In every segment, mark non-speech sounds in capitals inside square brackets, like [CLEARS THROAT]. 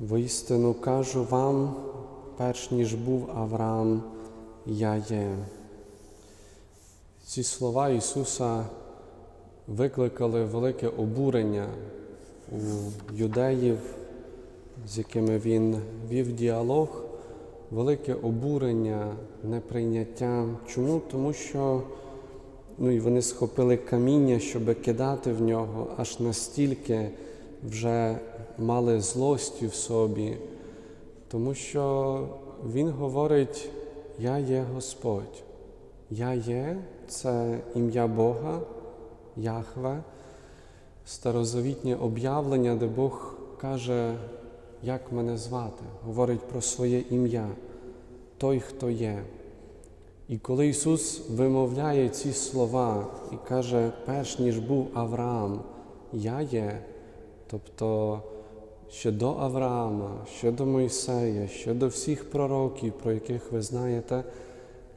Воістину кажу вам, перш ніж був Авраам, я є. Ці слова Ісуса викликали велике обурення у юдеїв, з якими Він вів діалог, велике обурення, неприйняття. Чому? Тому що ну, і вони схопили каміння, щоб кидати в нього, аж настільки вже мали злості в собі, тому що Він говорить: Я є Господь, я є це ім'я Бога, Яхве, старозавітнє об'явлення, де Бог каже, як мене звати, говорить про своє ім'я, той, хто є. І коли Ісус вимовляє ці слова і каже, перш ніж був Авраам, я є, тобто ще до Авраама, ще до Мойсея, ще до всіх пророків, про яких ви знаєте,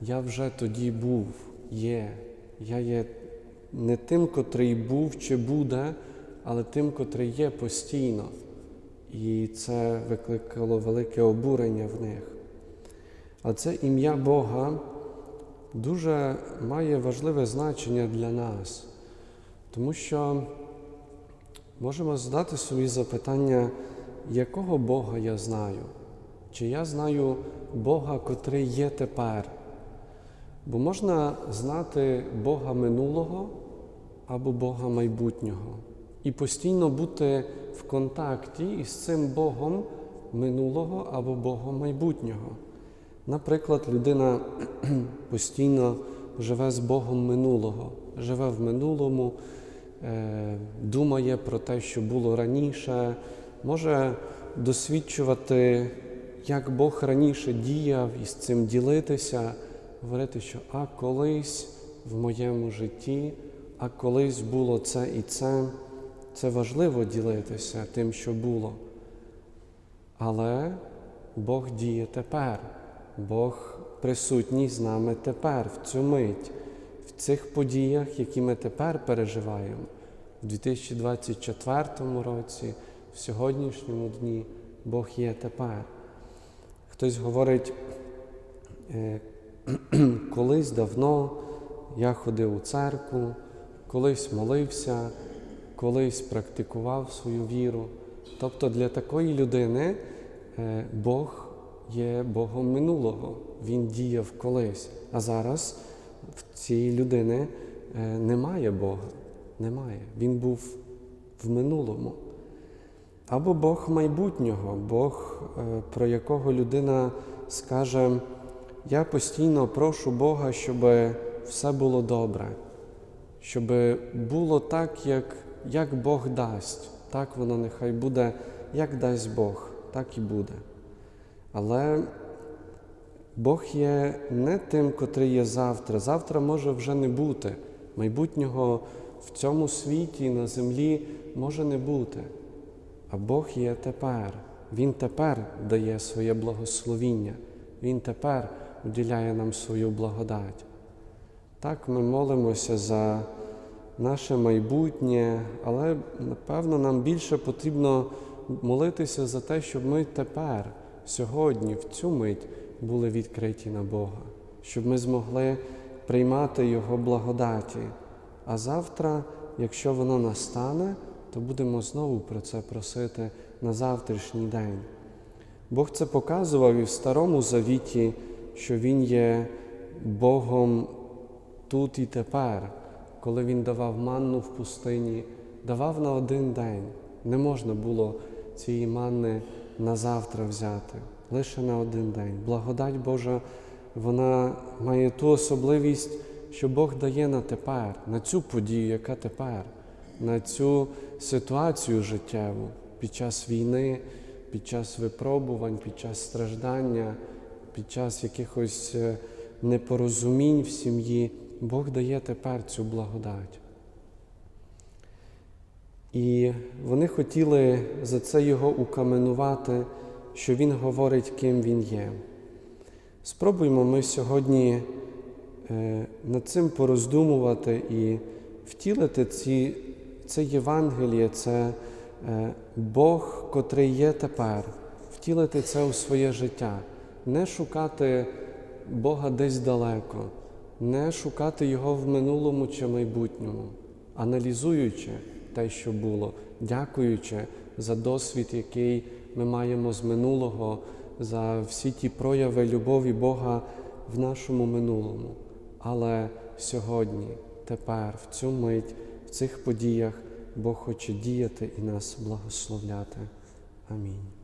я вже тоді був, є. Я є не тим, котрий був чи буде, але тим, котрий є постійно. І це викликало велике обурення в них. А це ім'я Бога дуже має важливе значення для нас, тому що можемо задати собі запитання, якого Бога я знаю? Чи я знаю Бога, котрий є тепер? Бо можна знати Бога минулого або Бога майбутнього і постійно бути в контакті із цим Богом минулого або Богом майбутнього. Наприклад, людина [CLEARS THROAT] постійно живе з Богом минулого, живе в минулому, думає про те, що було раніше, може досвідчувати, як Бог раніше діяв і з цим ділитися, говорити, що а колись в моєму житті, а колись було це і це. Це важливо ділитися тим, що було. Але Бог діє тепер. Бог присутній з нами тепер, в цю мить, в цих подіях, які ми тепер переживаємо, в 2024 році, в сьогоднішньому дні Бог є тепер. Хтось говорить, е, [CLEARS THROAT] колись давно я ходив у церкву, колись молився, колись практикував свою віру. Тобто для такої людини е, Бог є Богом минулого. Він діяв колись. А зараз в цієї людини е, немає Бога. Немає. Він був в минулому. Або Бог майбутнього, Бог, е, про якого людина скаже, я постійно прошу Бога, щоб все було добре, щоб було так, як, як Бог дасть. Так воно нехай буде, як дасть Бог, так і буде. Але Бог є не тим, котрий є завтра. Завтра може вже не бути. Майбутнього в цьому світі на землі може не бути. А Бог є тепер. Він тепер дає своє благословіння. Він тепер уділяє нам свою благодать. Так ми молимося за наше майбутнє, але напевно нам більше потрібно молитися за те, щоб ми тепер, сьогодні, в цю мить були відкриті на Бога, щоб ми змогли приймати Його благодаті. А завтра, якщо воно настане, то будемо знову про це просити на завтрашній день. Бог це показував і в Старому Завіті, що Він є Богом тут і тепер, коли Він давав манну в пустині, давав на один день. Не можна було цієї манни на завтра взяти, лише на один день. Благодать Божа, вона має ту особливість, що Бог дає на тепер, на цю подію, яка тепер, на цю ситуацію життєву під час війни, під час випробувань, під час страждання, під час якихось е, непорозумінь в сім'ї. Бог дає тепер цю благодать. І вони хотіли за це його укаменувати, що він говорить, ким він є. Спробуємо ми сьогодні е, над цим пороздумувати і втілити ці, це Євангеліє, це е, Бог, котрий є тепер, втілити це у своє життя, не шукати Бога десь далеко, не шукати Його в минулому чи майбутньому, аналізуючи те, що було, дякуючи за досвід, який ми маємо з минулого, за всі ті прояви любові Бога в нашому минулому. Але сьогодні, тепер, в цю мить, в цих подіях Бог хоче діяти і нас благословляти. Амінь.